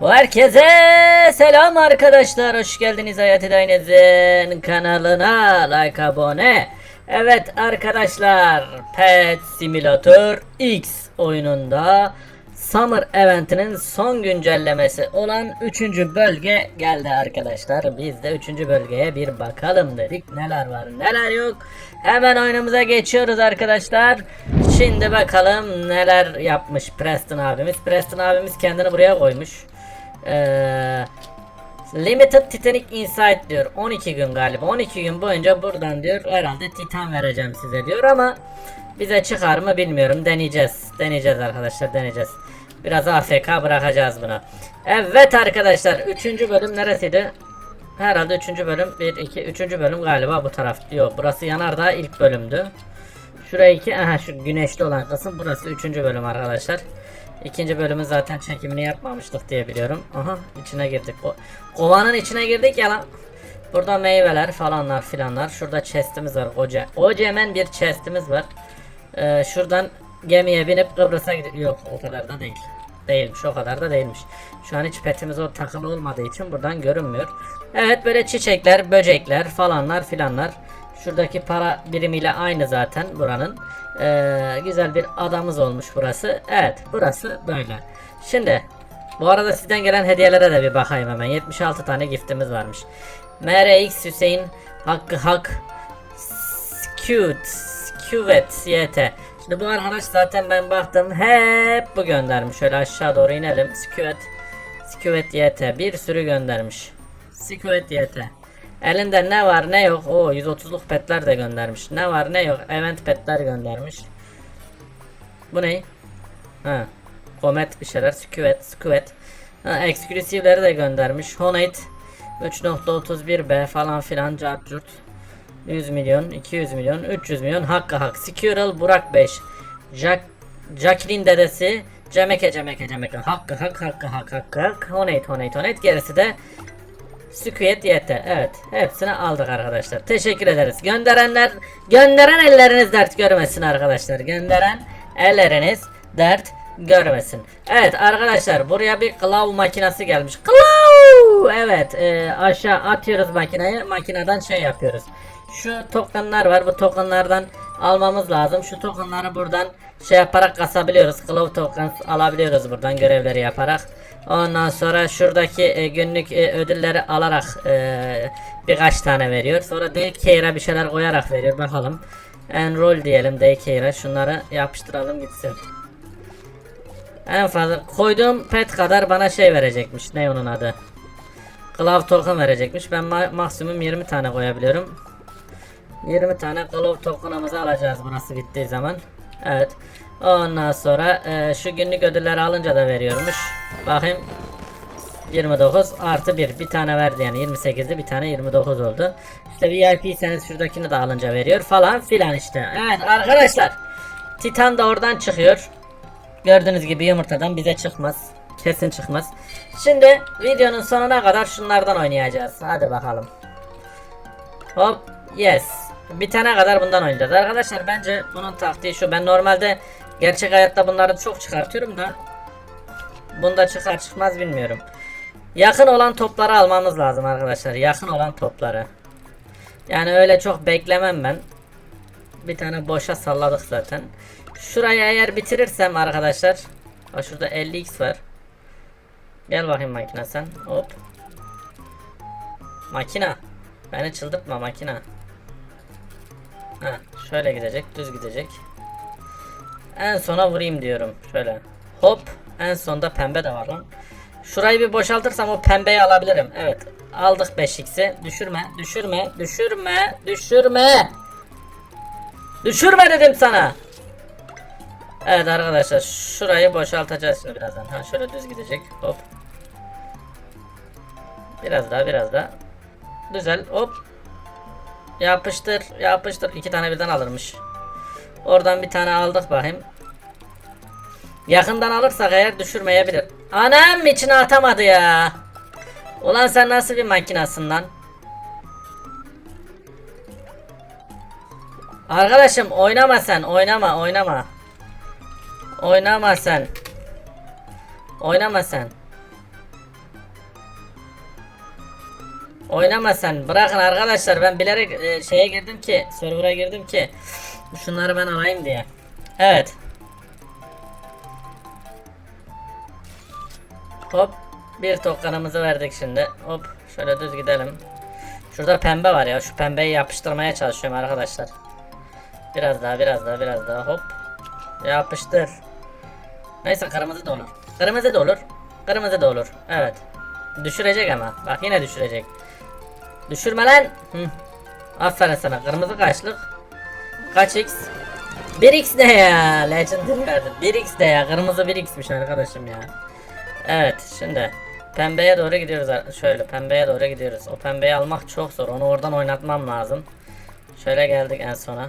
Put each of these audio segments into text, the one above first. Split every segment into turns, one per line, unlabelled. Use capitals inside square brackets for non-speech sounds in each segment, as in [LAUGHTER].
Herkese selam arkadaşlar. Hoş geldiniz Hayat Edaynez'in kanalına. Like abone. Evet arkadaşlar. Pet Simulator X oyununda Summer Event'inin son güncellemesi olan 3. bölge geldi arkadaşlar. Biz de 3. bölgeye bir bakalım dedik. Neler var neler yok. Hemen oyunumuza geçiyoruz arkadaşlar. Şimdi bakalım neler yapmış Preston abimiz. Preston abimiz kendini buraya koymuş. Ee, Limited Titanic Insight diyor. 12 gün galiba. 12 gün boyunca buradan diyor herhalde Titan vereceğim size diyor ama bize çıkar mı bilmiyorum. Deneyeceğiz. Deneyeceğiz arkadaşlar deneyeceğiz. Biraz AFK bırakacağız bunu. Evet arkadaşlar 3. bölüm neresiydi? Herhalde 3. bölüm 1 2 3. bölüm galiba bu taraf. Yok burası Yanardağ ilk bölümdü. Şuraya iki aha şu güneşli olan kısım burası 3. bölüm arkadaşlar. İkinci bölümün zaten çekimini yapmamıştık diye biliyorum. Aha içine girdik. O, kovanın içine girdik ya lan. Burada meyveler falanlar filanlar. Şurada chestimiz var koca. Kocaman bir chestimiz var. Ee, şuradan gemiye binip Kıbrıs'a gidiyor. Yok o kadar da değil. Değilmiş o kadar da değilmiş. Şu an hiç petimiz o takılı olmadığı için buradan görünmüyor. Evet böyle çiçekler, böcekler falanlar filanlar. Şuradaki para birimiyle aynı zaten buranın. Ee, güzel bir adamız olmuş burası. Evet burası böyle. Şimdi bu arada sizden gelen hediyelere de bir bakayım hemen. 76 tane giftimiz varmış. MRX Hüseyin Hakkı Hak Skewt Skewet YT Şimdi bu arkadaş zaten ben baktım hep bu göndermiş. Şöyle aşağı doğru inelim. Skewet Skewet YT bir sürü göndermiş. Skewet YT Elinde ne var ne yok. O 130'luk petler de göndermiş. Ne var ne yok. Event petler göndermiş. Bu ne? Ha. Comet bir şeyler. Skelet. Skelet. Ha, exclusive'leri de göndermiş. Honate 3.31B falan filan cartcurt. 100 milyon, 200 milyon, 300 milyon hakkı hak. Squirrel Burak 5. Jack Jacqueline dedesi Cemeke Cemeke Cemeke hakkı hak hakkı hak hakkı hak. Honate Honate Honate gerisi de Squid YT. Evet. Hepsini aldık arkadaşlar. Teşekkür ederiz. Gönderenler gönderen elleriniz dert görmesin arkadaşlar. Gönderen elleriniz dert görmesin. Evet arkadaşlar buraya bir klav makinesi gelmiş. Klav! Evet e, aşağı atıyoruz makineyi. Makineden şey yapıyoruz. Şu tokenlar var. Bu tokenlardan almamız lazım. Şu tokenları buradan şey yaparak kasabiliyoruz. Claw tokens alabiliyoruz buradan görevleri yaparak. Ondan sonra şuradaki e, günlük e, ödülleri alarak e, birkaç tane veriyor. Sonra daycare'a bir şeyler koyarak veriyor. Bakalım. Enroll diyelim daycare'a. Şunları yapıştıralım gitsin. En fazla koyduğum pet kadar bana şey verecekmiş. Ne onun adı? Claw token verecekmiş. Ben ma- maksimum 20 tane koyabiliyorum. 20 tane Glove token'ımızı alacağız burası bittiği zaman. Evet. Ondan sonra e, şu günlük ödülleri alınca da veriyormuş. Bakayım. 29 artı 1. Bir tane verdi yani 28'di bir tane 29 oldu. İşte VIP'seniz şuradakini de alınca veriyor falan filan işte. Evet arkadaşlar. Titan da oradan çıkıyor. Gördüğünüz gibi yumurtadan bize çıkmaz. Kesin çıkmaz. Şimdi videonun sonuna kadar şunlardan oynayacağız. Hadi bakalım. Hop yes. Bitene kadar bundan oynayacağız. Arkadaşlar bence bunun taktiği şu. Ben normalde gerçek hayatta bunları çok çıkartıyorum da bunda çıkar çıkmaz bilmiyorum. Yakın olan topları almamız lazım arkadaşlar. Yakın olan topları. Yani öyle çok beklemem ben. Bir tane boşa salladık zaten. Şurayı eğer bitirirsem arkadaşlar. Bak şurada 50x var. Gel bakayım makine sen. Hop. Makina. Beni çıldırtma makina. Ha, şöyle gidecek, düz gidecek. En sona vurayım diyorum. Şöyle. Hop. En sonda pembe de var lan. Şurayı bir boşaltırsam o pembeyi alabilirim. Evet. Aldık 5x'i. Düşürme, düşürme, düşürme, düşürme. Düşürme dedim sana. Evet arkadaşlar şurayı boşaltacağız şimdi birazdan. Ha şöyle düz gidecek. Hop. Biraz daha biraz daha. Güzel. Hop. Yapıştır, yapıştır. İki tane birden alırmış. Oradan bir tane aldık bakayım. Yakından alırsak eğer düşürmeyebilir. Anam içine atamadı ya. Ulan sen nasıl bir makinasın lan? Arkadaşım oynama sen, oynama, oynama. Oynama sen. Oynama sen. Oynama sen. Bırakın arkadaşlar. Ben bilerek e, şeye girdim ki, server'a girdim ki şunları ben alayım diye. Evet. Hop. Bir tokkanımızı verdik şimdi. Hop. Şöyle düz gidelim. Şurada pembe var ya. Şu pembeyi yapıştırmaya çalışıyorum arkadaşlar. Biraz daha, biraz daha, biraz daha. Hop. Yapıştır. Neyse kırmızı da olur. Kırmızı da olur. Kırmızı da olur. Evet. Düşürecek ama. Bak yine düşürecek. Düşürme lan. Hı. Aferin sana. Kırmızı kaçlık. Kaç x? 1x ne ya? Legendary verdim. 1x de ya. Kırmızı 1x'miş arkadaşım ya. Evet şimdi pembeye doğru gidiyoruz. Şöyle pembeye doğru gidiyoruz. O pembeyi almak çok zor. Onu oradan oynatmam lazım. Şöyle geldik en sona.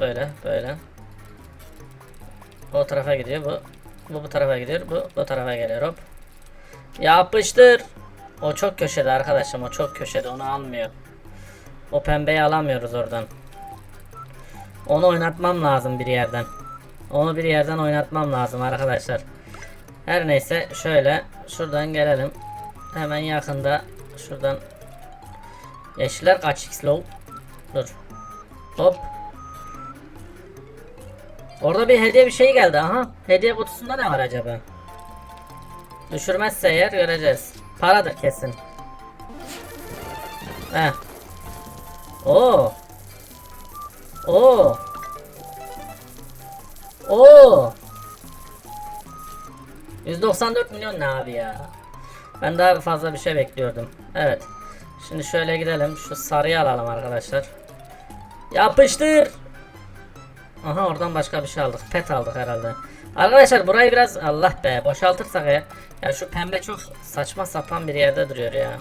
Böyle böyle. O tarafa gidiyor bu. Bu bu tarafa gidiyor. Bu bu tarafa geliyor hop. Yapıştır. O çok köşede arkadaşım. O çok köşede. Onu almıyor. O pembeyi alamıyoruz oradan. Onu oynatmam lazım bir yerden. Onu bir yerden oynatmam lazım arkadaşlar. Her neyse şöyle şuradan gelelim. Hemen yakında şuradan Yeşiller kaç x low? Dur. Hop. Orada bir hediye bir şey geldi. Aha. Hediye kutusunda ne var acaba? Düşürmezse eğer göreceğiz. Paradır kesin. Heh. Oo. Oo. Oo. 194 milyon ne abi ya? Ben daha fazla bir şey bekliyordum. Evet. Şimdi şöyle gidelim. Şu sarıyı alalım arkadaşlar. Yapıştır. Aha oradan başka bir şey aldık. Pet aldık herhalde. Arkadaşlar burayı biraz Allah be boşaltırsak ya. Ya şu pembe çok saçma sapan bir yerde duruyor ya.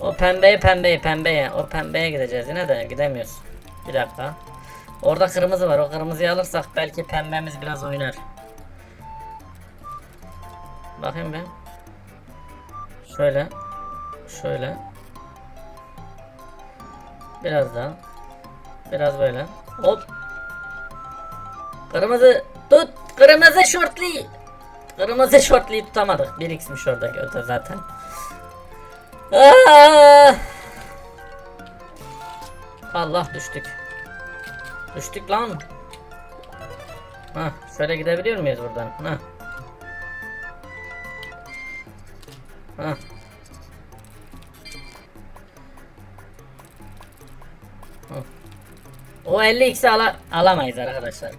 O pembeye pembeye pembeye. O pembeye gideceğiz yine de gidemiyoruz. Bir dakika. Orada kırmızı var. O kırmızıyı alırsak belki pembemiz biraz oynar. Bakayım ben. Şöyle. Şöyle. Biraz daha. Biraz böyle. Hop. Kırmızı tut. Kırmızı şortlu. Kırmızı şortluyu tutamadık. 1x'miş orada gördü zaten. Aa! Allah düştük. Düştük lan. Ha, şöyle gidebiliyor muyuz buradan? Ha. O 50x'i ala alamayız arkadaşlar.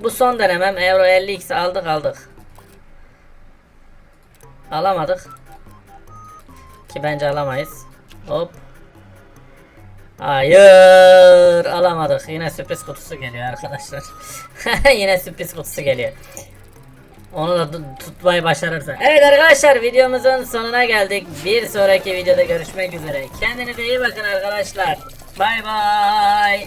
Bu son denemem. Eğer o 50x'i aldık aldık. Alamadık. Ki bence alamayız. Hop. Hayır alamadık. Yine sürpriz kutusu geliyor arkadaşlar. [LAUGHS] Yine sürpriz kutusu geliyor. Onu da tut- tutmayı başarırsa. Evet arkadaşlar videomuzun sonuna geldik. Bir sonraki videoda görüşmek üzere. Kendinize iyi bakın arkadaşlar. Bay bay.